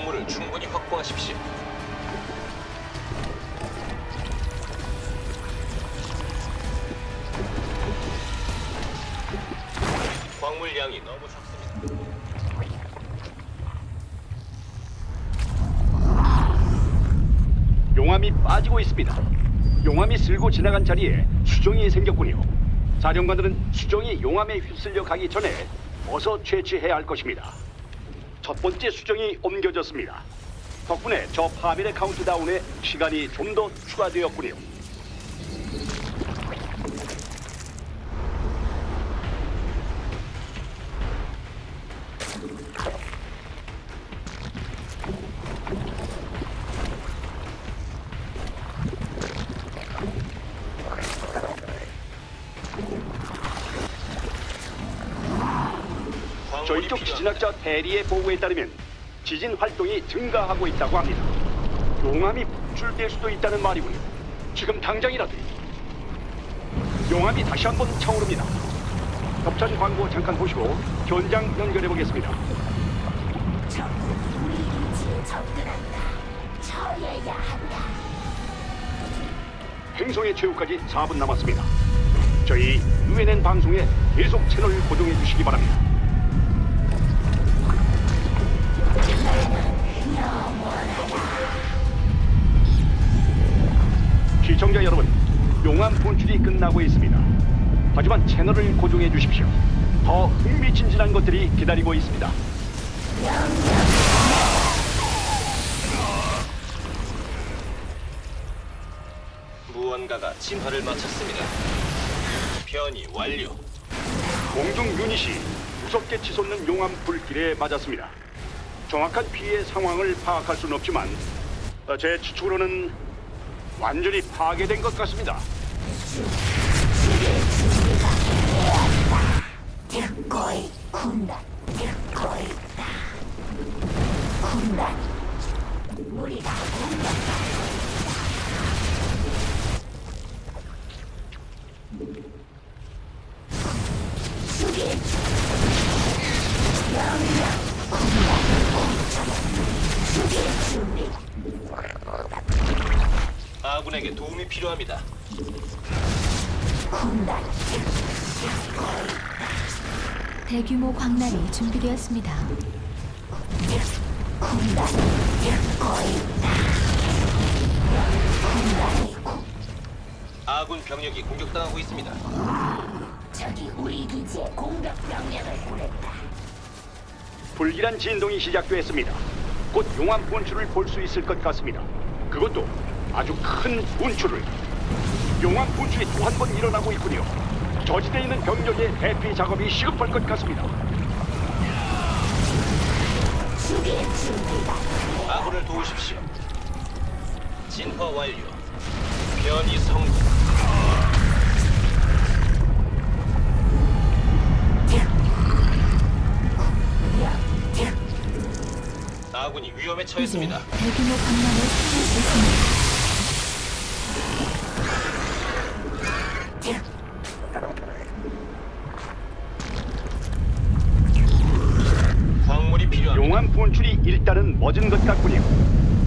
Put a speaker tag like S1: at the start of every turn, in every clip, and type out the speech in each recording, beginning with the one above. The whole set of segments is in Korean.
S1: 광물을 충분히 확보하십시오. 광물량이 너무 적습니다.
S2: 용암이 빠지고 있습니다. 용암이 쓸고 지나간 자리에 수정이 생겼군요. 사령관들은 수정이 용암에 휩쓸려 가기 전에 어서 채취해야 할 것입니다. 첫 번째 수정이 옮겨졌습니다. 덕분에 저 파밀의 카운트다운에 시간이 좀 더 추가되었군요. 저희 쪽
S1: 필요합니다.
S2: 지진학자 대리의 보고에 따르면 지진 활동이 증가하고 있다고 합니다. 용암이 분출될 수도 있다는 말이군요. 지금 당장이라도 용암이 다시 한번 차오릅니다. 협찬 광고 잠깐 보시고 현장 연결해 보겠습니다. 행성의 최후까지 4분 남았습니다. 저희 UNN 방송에 계속 채널 고정해 주시기 바랍니다. 시청자 여러분, 용암 분출이 끝나고 있습니다. 하지만 채널을 고정해 주십시오. 더 흥미진진한 것들이 기다리고 있습니다.
S1: 무언가가 진화를 마쳤습니다. 변이 완료.
S2: 공중 유닛이 무섭게 치솟는 용암 불길에 맞았습니다. 정확한 피해 상황을 파악할 수는 없지만 어, 제 추측으로는 완전히 파괴된 것 같습니다.
S3: 듣고 있군다. 듣고 있
S1: 필요합니다.
S3: 군단.
S4: 대규모 광란이 준비되었습니다.
S1: 아군 병력이 공격당하고 있습니다.
S3: 적이 우리 기지에 공격 병력을 보냈다.
S2: 불길한 진동이 시작되었습니다. 곧 용암 분출을 볼 수 있을 것 같습니다. 그것도 아주 큰 분출을. 용암 분출이 또 한 번 일어나고 있군요. 저지대에 있는 병력의 대피 작업이 시급할 것 같습니다.
S1: 아군을 도우십시오. 진화 완료. 변이 성공. 아군이 위험에 처했습니다.
S4: 대규모 광란을 사용할 수 있습니다.
S2: 일단은 멎은 것 같군요.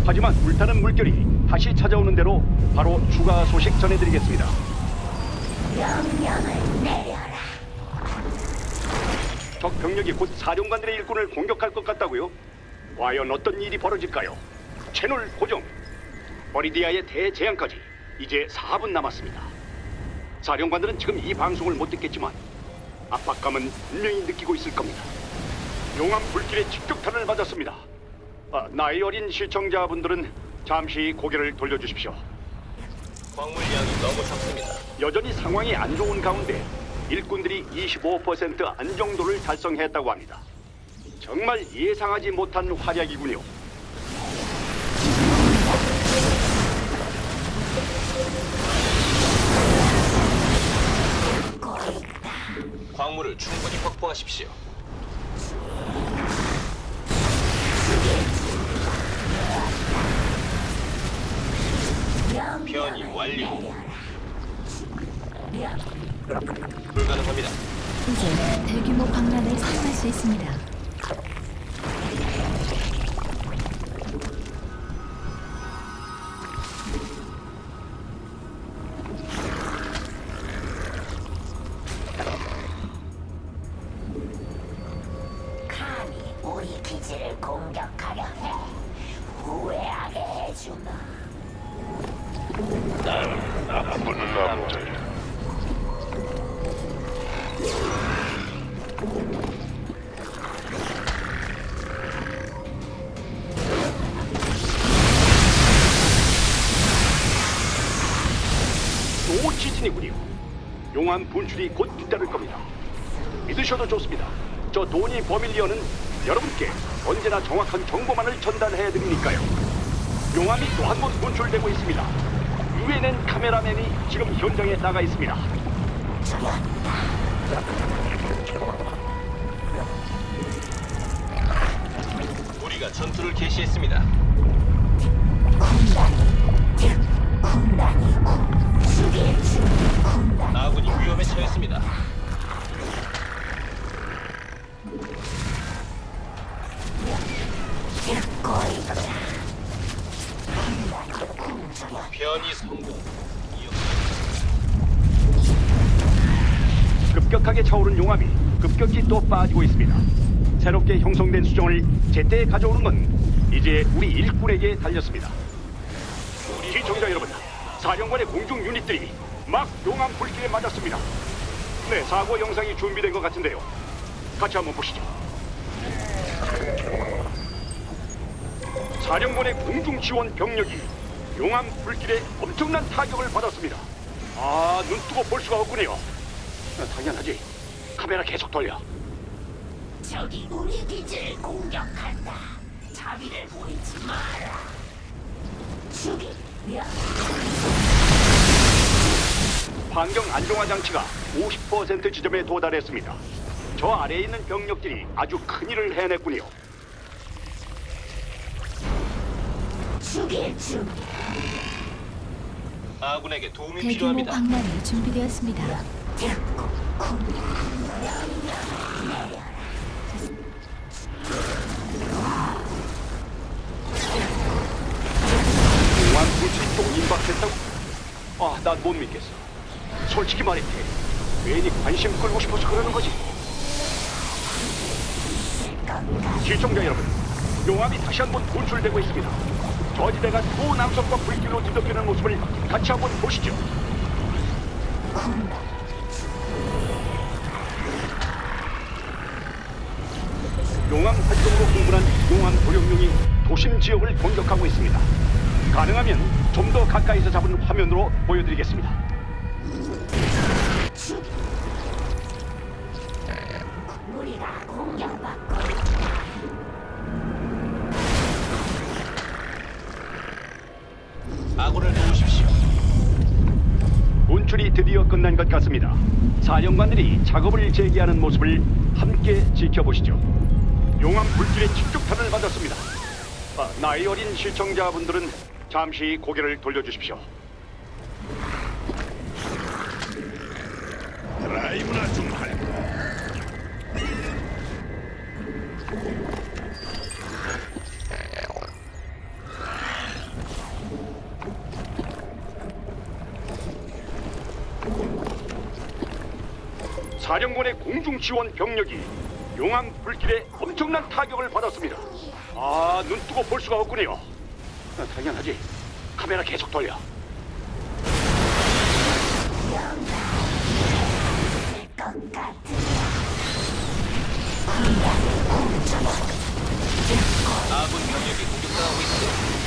S2: 하지만 불타는 물결이 다시 찾아오는 대로 바로 추가 소식 전해드리겠습니다.
S3: 명령을 내려라.
S2: 적 병력이 곧 사령관들의 일꾼을 공격할 것 같다고요? 과연 어떤 일이 벌어질까요? 채널 고정. 버리디아의 대재앙까지 이제 4분 남았습니다. 사령관들은 지금 이 방송을 못 듣겠지만 압박감은 분명히 느끼고 있을 겁니다. 용암 불길의 직격탄을 맞았습니다. 아, 나이 어린 시청자분들은 잠시 고개를 돌려주십시오.
S1: 광물량이 너무 적습니다.
S2: 여전히 상황이 안 좋은 가운데 일꾼들이 25% 안정도를 달성했다고 합니다. 정말 예상하지 못한 활약이군요. 용암 분출이 곧 뒤따를 겁니다. 믿으셔도 좋습니다. 저 도니 버밀리언은 여러분께 언제나 정확한 정보만을 전달해 드리니까요. 용암이 또 한 번 분출되고 있습니다. 유엔엔 카메라맨이 지금 현장에 나가 있습니다.
S1: 우리가 전투를 개시했습니다.
S2: 급격하게 차오른 용암이 급격히 또 빠지고 있습니다. 새롭게 형성된 수정을 제때 가져오는 건 이제 우리 일꾼에게 달렸습니다. 시청자 여러분, 사령관의 공중 유닛들이 막 용암 불길에 맞았습니다. 네, 사고 영상이 준비된 것 같은데요. 같이 한번 보시죠. 사령관의 공중 지원 병력이 용암 불길에 엄청난 타격을 받았습니다. 아, 눈 뜨고 볼 수가 없군요. 아, 당연하지. 카메라 계속 돌려.
S3: 적이 우리 기지를 공격한다. 자비를 보이지 마라. 죽이며
S2: 환경 안정화 장치가 50% 지점에 도달했습니다. 저 아래에 있는 병력들이 아주 큰 일을 해냈군요.
S3: 죽일 준비.
S1: 아군에게 도움이
S4: 대규모
S1: 필요합니다.
S4: 광란이 준비되었습니다.
S2: 불길이 또 임박했다고? 아, 난 못 믿겠어. 솔직히 말해, 괜히 관심 끌고 싶어서 그러는 거지. 시청자 여러분, 용암이 다시 한번 분출되고 있습니다. 저지대가 또 남성과 불길로 뒤덮이는 모습을 같이 한번 보시죠. 용암 활동으로 흥분한 용암 도룡룡이 도심 지역을 공격하고 있습니다. 가능하면 좀 더 가까이서 잡은 화면으로 보여드리겠습니다.
S3: 우리가 공격받고
S1: 아군을 도우십시오.
S2: 분출이 드디어 끝난 것 같습니다. 사령관들이 작업을 재개하는 모습을 함께 지켜보시죠. 용암 불길의 직격탄을 맞았습니다. 아, 나이 어린 시청자분들은 잠시 고개를 돌려주십시오.
S5: 라이브나 좀 할까?
S2: 사령관의 공중 지원 병력이 용암 불길에 엄청난 타격을 받았습니다. 아, 눈 뜨고 볼 수가 없군요. 아, 당연하지. 카메라 계속 돌려.
S1: 아군 병력이 공격당하고 있습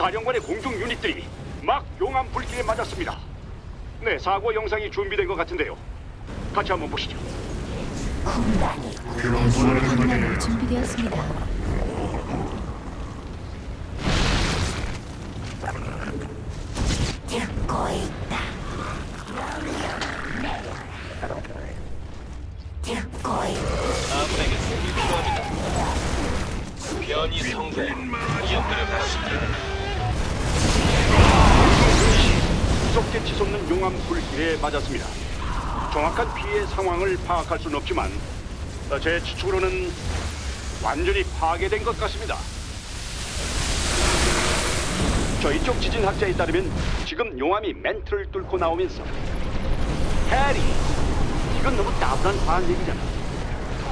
S2: 사령관의 공중 유닛들이 막 용암 불길에 맞았습니다. 네, 사고 영상이 준비된 것 같은데요. 같이 한번 보시죠.
S4: 준비되었습니다.
S3: 듣고 있다. 듣고 있다.
S1: 아군에게 도움이 필요합니다. 변이 성공. 이역들을 바랍니다.
S2: 무섭게 치솟는 용암 불길에 맞았습니다. 정확한 피해 상황을 파악할 수는 없지만 어, 제 추측으로는 완전히 파괴된 것 같습니다. 저희 쪽 지진학자에 따르면 지금 용암이 멘트를 뚫고 나오면서 해리 이건 너무 나분한 과한 얘기잖아.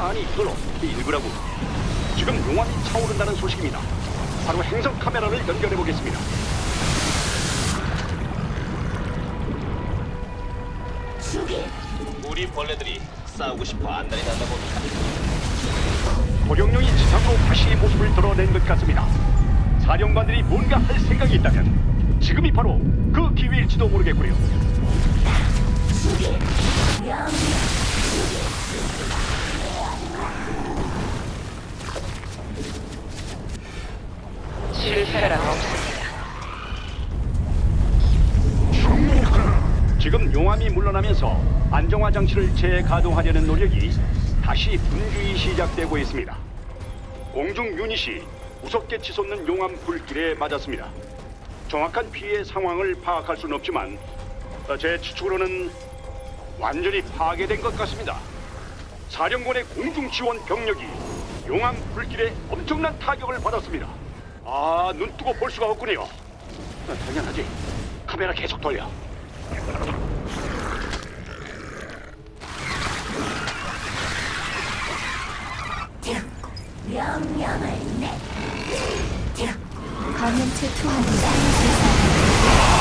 S2: 아니 이걸 어떻게 읽으라고? 지금 용암이 차오른다는 소식입니다. 바로 행성 카메라를 연결해 보겠습니다.
S1: 우리 벌레들이 싸우고 싶어 안달이 난다 봅니다.
S2: 도룡령이 지상으로 다시 모습을 드러낸 것 같습니다. 사령관들이 뭔가 할 생각이 있다면 지금이 바로 그 기회일지도 모르겠고요.
S6: 실패란 없습니다.
S2: 지금 용암이 물러나면서 안정화 장치를 재가동하려는 노력이 다시 분주히 시작되고 있습니다. 공중 유닛이 무섭게 치솟는 용암 불길에 맞았습니다. 정확한 피해 상황을 파악할 수는 없지만 어, 제 추측으로는 완전히 파괴된 것 같습니다. 사령관의 공중 지원 병력이 용암 불길에 엄청난 타격을 받았습니다. 아, 눈 뜨고 볼 수가 없군요. 어, 당연하지. 카메라 계속 돌려.
S3: 명령을 내
S4: 감염체 투하는 사용수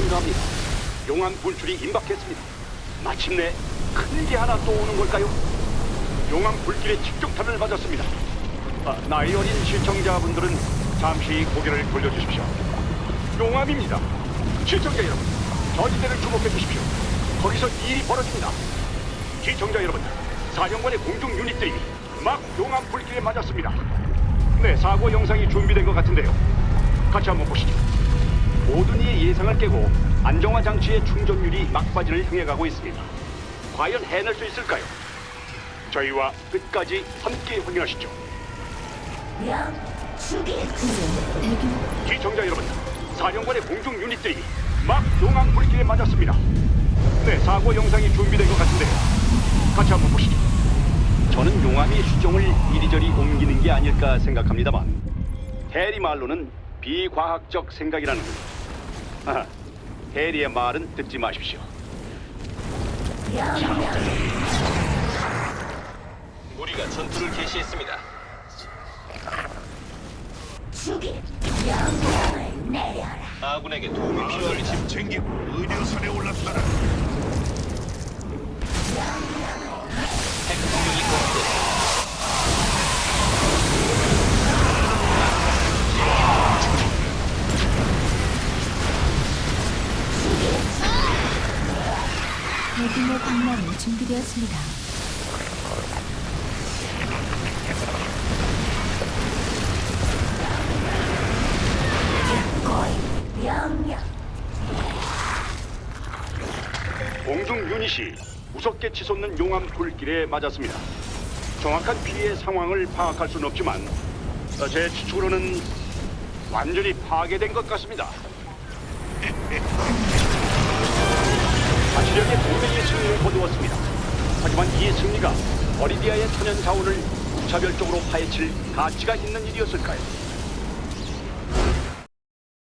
S2: 증가합니다. 용암 분출이 임박했습니다. 마침내 큰 게 하나 또 오는 걸까요? 용암 불길에 직격탄을 맞았습니다. 아, 나이 어린 시청자분들은 잠시 고개를 돌려주십시오. 용암입니다. 시청자 여러분, 저지대를 주목해 주십시오. 거기서 일이 벌어집니다. 시청자 여러분, 사령관의 공중 유닛들이 막 용암 불길에 맞았습니다. 네, 사고 영상이 준비된 것 같은데요. 같이 한번 보시죠. 모든 이의 예상을 깨고 안정화 장치의 충전율이 막바지를 향해 가고 있습니다. 과연 해낼 수 있을까요? 저희와 끝까지 함께 확인하시죠. 시청자 여러분, 사령관의 공중 유닛들이 막 용암 불길에 맞았습니다. 네, 사고 영상이 준비된 것 같은데요. 같이 한번 보시죠. 저는 용암이 수정을 이리저리 옮기는 게 아닐까 생각합니다만 해리 말로는 비과학적 생각이라는 거죠. 아하, 해리의 말은 듣지 마십시오.
S1: 우리가 전투를 개시했습니다.
S3: 죽일 명령을 내려라
S1: 아군에게 도움이 필요합니다.
S5: 짐 챙기고 의료선에 올랐다라.
S4: 준비되었습니다.
S2: 공중 유닛이 무섭게 치솟는 용암 불길에 맞았습니다. 정확한 피해 상황을 파악할 수는 없지만 어, 제 추측으로는 완전히 파괴된 것 같습니다. 자치령의 동맹의 승리를 거두었습니다. 하지만 이 승리가 버리디아의 천연 자원을 무차별적으로 파헤칠 가치가 있는 일이었을까요?